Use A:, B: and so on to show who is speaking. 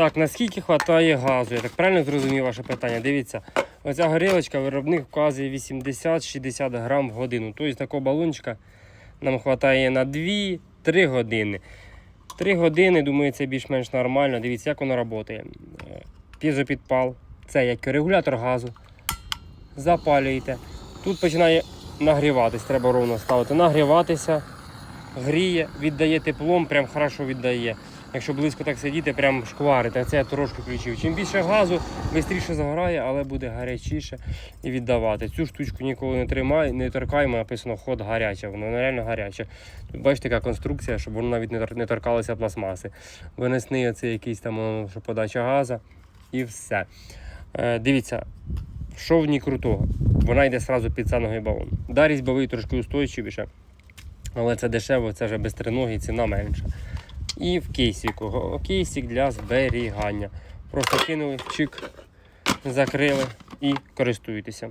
A: Так, наскільки вистачає газу? Я так правильно зрозумів ваше питання. Дивіться, оця горілочка виробник вказує 80-60 грам в годину. Тобто такого балончика нам вистачає на 2-3 години. 3 години, думаю, це більш-менш нормально. Дивіться, як воно працює. Е, Пізопідпал. Це як регулятор газу. Запалюєте. Тут починає нагріватись, треба ровно ставити. Нагріватися, гріє, віддає теплом, прям хорошо віддає. Якщо близько так сидіти, прям шкварити. а Це я трошки включив. Чим більше газу, швидше загорає, але буде гарячіше і віддавати. Цю штучку ніколи не тримай, не торкаємо, написано ход гаряче, воно реально гаряче. Тут бачите, яка конструкція, щоб воно навіть не торкалося пластмаси. Винесний оце якийсь там подача газу і все. Е, дивіться, що в ній крутого? Вона йде одразу під саногий балон. Да, різьбовий трошки устойчивіше, але це дешево, це вже без триногий, ціна менша. І в кейсіку. Го- Кейсик для зберігання. Просто кинули, чик, закрили і користуєтеся.